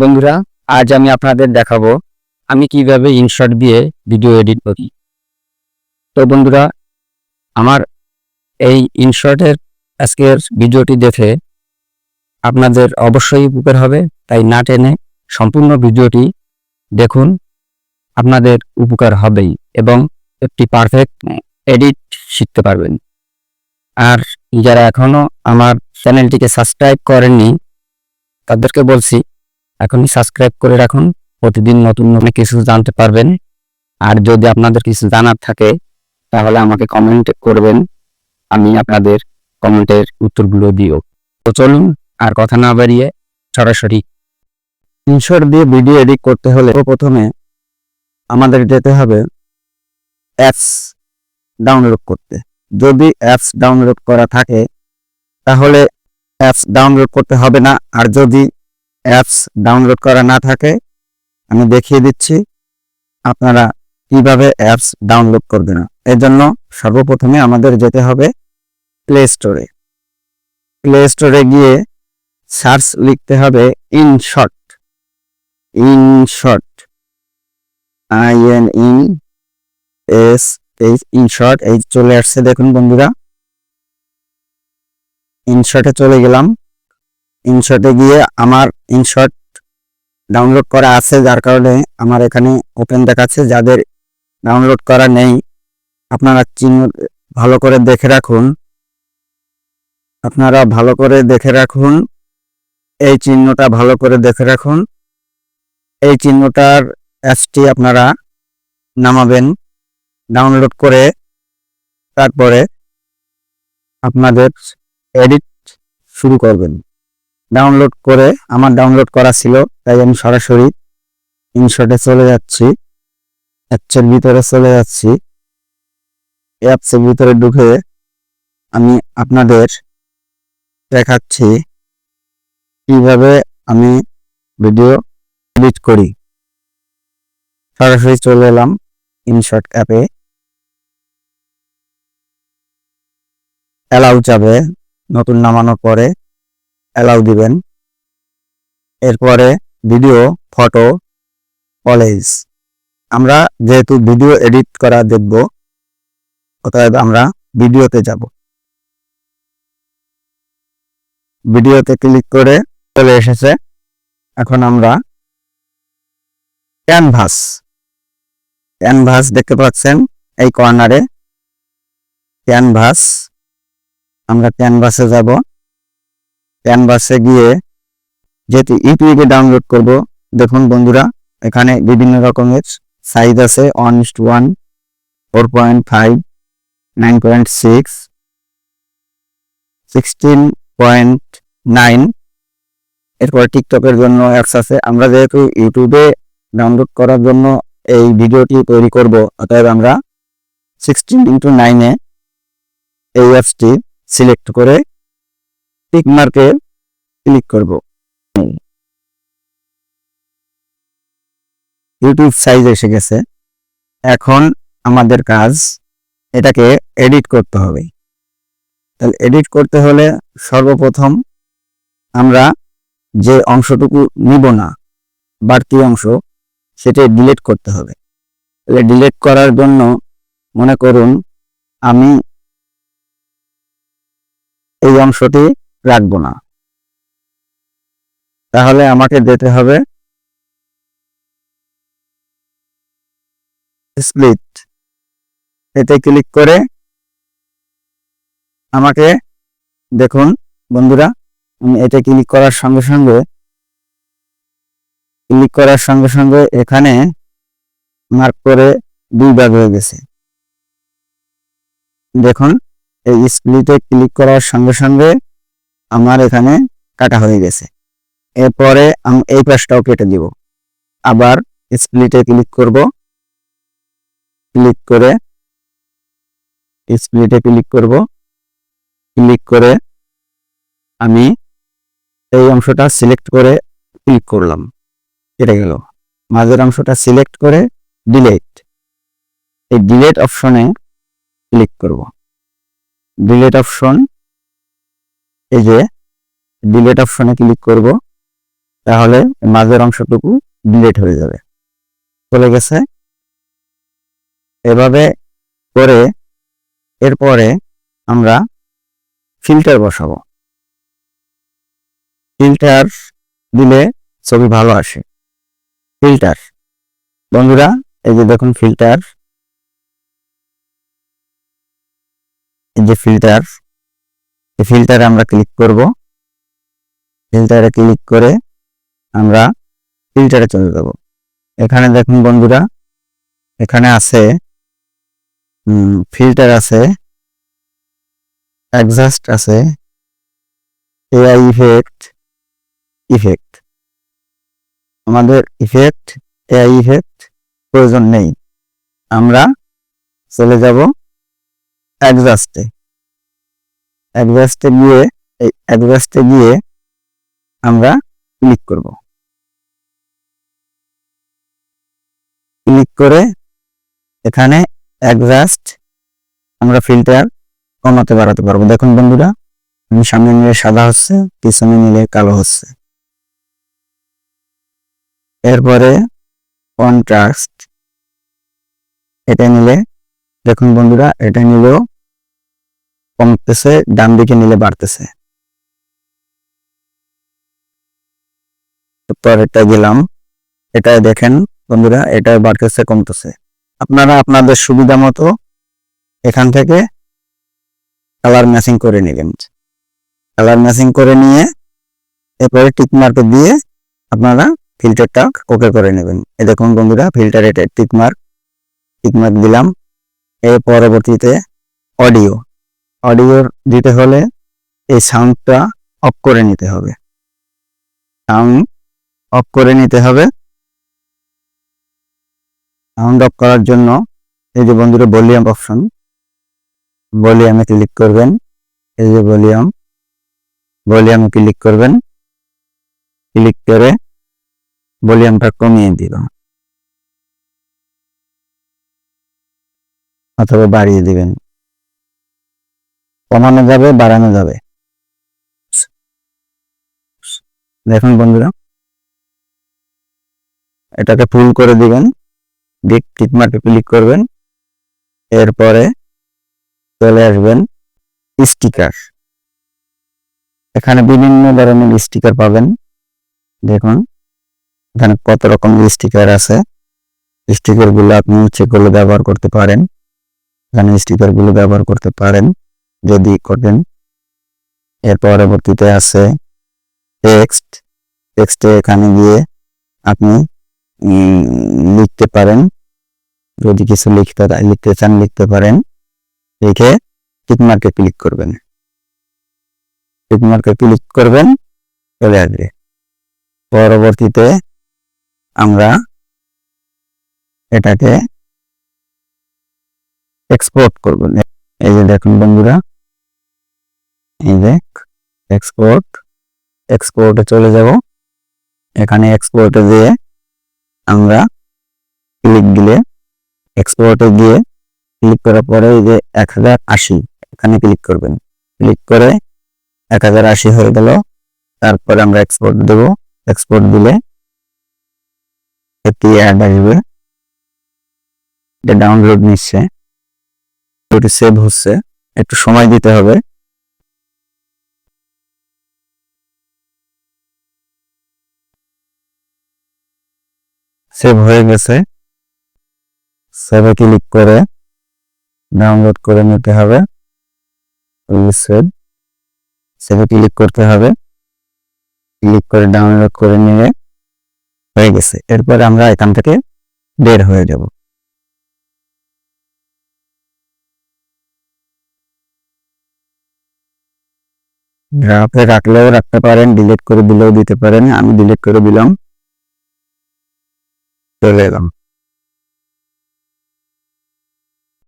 বন্ধুরা, আজ আমি আপনাদের দেখাবো আমি কীভাবে ইনশর্ট দিয়ে ভিডিও এডিট করি। তো বন্ধুরা, আমার এই ইনশর্টের আজকের ভিডিওটি দেখে আপনাদের অবশ্যই উপকার হবে, তাই না টেনে সম্পূর্ণ ভিডিওটি দেখুন, আপনাদের উপকার হবেই এবং একটি পারফেক্ট এডিট শিখতে পারবেন। আর যারা এখনও আমার চ্যানেলটিকে সাবস্ক্রাইব করেননি, তাদেরকে বলছি এখনই সাবস্ক্রাইব করে রাখুন। প্রতিদিন নতুন নতুন কিছু জানতে পারবেন। আর যদি আপনাদের কিছু জানার থাকে, তাহলে আমাকে কমেন্ট করবেন। আমি আপনাদের কমেন্টের উত্তরগুলো দিও। তো চলুন, আর কথা না বাড়িয়ে সরাসরি ইনশর্ট দিয়ে ভিডিও এডিট করতে হলে প্রথমে আমাদের যেতে হবে অ্যাপস ডাউনলোড করতে। যদি অ্যাপস ডাউনলোড করা থাকে, তাহলে অ্যাপস ডাউনলোড করতে হবে না। আর যদি অ্যাপস ডাউনলোড করা না থাকে, আমি দেখিয়ে দিচ্ছি আপনারা কীভাবে অ্যাপস ডাউনলোড করবেন। এর জন্য সর্বপ্রথমে আমাদের যেতে হবে প্লে স্টোরে প্লে স্টোরে গিয়ে সার্চ লিখতে হবে Inshort Inshort I N in S H Inshort এই চলে আসছে দেখুন বন্ধুরা। ইনশর্টে চলে গেলাম। ইনশর্টে গিয়ে আমার ইনশর্ট ডাউনলোড করা আছে, যার কারণে আমার এখানে ওপেন দেখাচ্ছে। যাদের ডাউনলোড করা নেই, আপনারা চিহ্ন ভালো করে দেখে রাখুন। আপনারা ভালো করে দেখে রাখুন। এই চিহ্নটা ভালো করে দেখে রাখুন। এই চিহ্নটার অ্যাপসটি আপনারা নামাবেন ডাউনলোড করে তারপরে আপনাদের এডিট শুরু করবেন। ডাউনলোড করে আমার ডাউনলোড করা ছিল, তাই আমি সরাসরি ইনশটে চলে যাচ্ছি। অ্যাপসের ভিতরে চলে যাচ্ছি। অ্যাপসের ভিতরে ঢুকে আমি আপনাদের দেখাচ্ছি কীভাবে আমি ভিডিও এডিট করি। সরাসরি চলে এলাম ইনশট অ্যাপে অ্যালাউ যাবে, নতুন নামানোর পরে। অ্যালাউ দিবেন। এরপরে ভিডিও ফটো কলেজ আমরা যেহেতু ভিডিও এডিট করা দেখব, অতএব আমরা ভিডিওতে যাব। ভিডিওতে ক্লিক করে চলে এসেছে। এখন আমরা ক্যানভাস ক্যানভাস দেখতে পাচ্ছেন এই কর্নারে ক্যানভাস আমরা ক্যানভাসে যাব। ক্যানভাসে গিয়ে যেহেতু ইউটিউবে ডাউনলোড করব, দেখুন বন্ধুরা, এখানে বিভিন্ন রকমের সাইজ আছে one is to one four point five nine point six sixteen point nine এরপর টিকটকের জন্য অ্যাপস আছে। আমরা যেহেতু ইউটিউবে ডাউনলোড করার জন্য এই ভিডিওটি তৈরি করব, অতএব আমরা সিক্সটিন ইন্টু নাইনে এই অ্যাপসটি সিলেক্ট করে টিক মার্কে ক্লিক করব। ইউটিউব সাইজ এসে গেছে। এখন আমাদের কাজ এটাকে এডিট করতে হবে। তাহলে এডিট করতে হলে সর্বপ্রথম আমরা যে অংশটুকু নিব না, বাড়তি অংশ, সেটা ডিলিট করতে হবে। তাহলে ডিলিট করার জন্য মনে করুন আমি এই অংশটি রাখব না। তাহলে আমাকে যেতে হবে স্প্লিট এতে ক্লিক করে আমাকে দেখুন বন্ধুরা, আমি এটা ক্লিক করার সঙ্গে সঙ্গে ক্লিক করার সঙ্গে সঙ্গে এখানে মার্ক করে দুই ভাগ হয়ে গেছে। দেখুন, এই স্প্লিটে ক্লিক করার সঙ্গে সঙ্গে আমার এখানে কাটা হয়ে গেছে। এরপরে আমি এই পাশটাও কেটে দিব। আবার স্প্লিটে ক্লিক করব। ক্লিক করে স্প্লিটে ক্লিক করব। ক্লিক করে আমি এই অংশটা সিলেক্ট করে ক্লিক করলাম। কেটে গেল। মাঝের অংশটা সিলেক্ট করে ডিলেট। এই ডিলেট অপশনে ক্লিক করব। ডিলেট অপশন এই যে ডিলেট অপশনে ক্লিক করব, তাহলে মাঝের অংশটুকু ডিলেট হয়ে যাবে। চলে গেছে। এভাবে করে এরপরে আমরা ফিল্টার বসাবো। ফিল্টার দিলে ছবি ভালো আসে। ফিল্টার বন্ধুরা, এই যে দেখুন ফিল্টার এই যে ফিল্টার ফিল্টারে আমরা ক্লিক করব। ফিল্টারে ক্লিক করে আমরা ফিল্টারে চলে যাব। এখানে দেখুন বন্ধুরা, এখানে আছে ফিল্টার আছে অ্যাডজাস্ট আছে এআই ইফেক্ট ইফেক্ট আমাদের ইফেক্ট এআই ইফেক্ট প্রয়োজন নেই। আমরা চলে যাব অ্যাডজাস্টে অ্যাডজাস্টে গিয়ে, এই অ্যাডজাস্টে গিয়ে আমরা ক্লিক করব। ক্লিক করে এখানে অ্যাডজাস্ট আমরা ফিল্টার কমাতে বাড়াতে পারব। দেখুন বন্ধুরা, আমি সামনে নিলে সাদা হচ্ছে, পিছনে নিলে কালো হচ্ছে। এরপরে কন্ট্রাস্ট এটা নিলে, দেখুন বন্ধুরা, এটা নিলেও কমতেছে, ডান দিকে নিলে বাড়তেছে। পরেরটা গেলাম এটা দেখেন বন্ধুরা, এটা বাড়তেছে, কমতেছে। আপনারা আপনাদের সুবিধা মতো এখান থেকে কালার ম্যাচিং করে নেবেন। কালার ম্যাচিং করে নিয়ে এরপরে টিক মার্ক দিয়ে আপনারা ফিল্টারটা ওকে করে নেবেন। এ দেখুন বন্ধুরা ফিল্টার এটা টিক মার্ক টিক মার্ক দিলাম। এর পরবর্তীতে অডিও অডিও দিতে হলে এই সাউন্ডটা অফ করে নিতে হবে। সাউন্ড অফ করে নিতে হবে। সাউন্ড অফ করার জন্য এই যে বন্ধুরা ভলিউম অপশন ভলিউমে ক্লিক করবেন। এই যে ভলিউম ভলিউমে ক্লিক করবেন। ক্লিক করে ভলিউমটা কমিয়ে দিব অথবা বাড়িয়ে দিবেন। কমানো যাবে, বাড়ানো যাবে। দেখুন বন্ধুরা, এটাকে ফুল করে দিবেন, দিক টিক ক্লিক করবেন, এরপরে চলে আসবেন স্টিকার এখানে বিভিন্ন ধরনের স্টিকার পাবেন। দেখুন, এখানে কত রকম স্টিকার আছে। স্টিকারগুলো আপনি ইচ্ছে করলে ব্যবহার করতে পারেন। এখানে স্টিকারগুলো ব্যবহার করতে পারেন। যদি করেন, এর পরবর্তীতে আছে টেক্সট টেক্সটে এখানে গিয়ে আপনি লিখতে পারেন। যদি কিছু লিখতে লিখতে চান, লিখতে পারেন। লিখে টিকমার্কে ক্লিক করবেন। টিকমার্কে ক্লিক করবেন, চলে আসবে। পরবর্তীতে আমরা এটাকে এক্সপোর্ট করব। এই যে দেখুন বন্ধুরা, এই যে এক্সপোর্ট এক্সপোর্টে চলে যাব। এখানে এক্সপোর্টে দিয়ে আমরা ক্লিক দিলে এক্সপোর্টে গিয়ে ক্লিক করার পরে এই যে এক হাজার আশি, এখানে ক্লিক করবেন। ক্লিক করে এক হাজার আশি হয়ে গেল, তারপরে আমরা এক্সপোর্ট দেব। এক্সপোর্ট দিলে একটি অ্যাড আসবে। এটা ডাউনলোড নিচ্ছে। ওটি সেভ হচ্ছে, একটু সময় দিতে হবে। সেভ হয়ে গেছে। সেভে ক্লিক করে ডাউনলোড করে নিতে হবে। সেভে ক্লিক করতে হবে। ক্লিক করে ডাউনলোড করে নিয়ে হয়ে গেছে। এরপরে আমরা এখান থেকে বের হয়ে যাব। গ্রাফে রাখলেও রাখতে পারেন ডিলিট করে দিলেও দিতে পারেন, আমি ডিলিট করে দিলাম। চলে এলাম।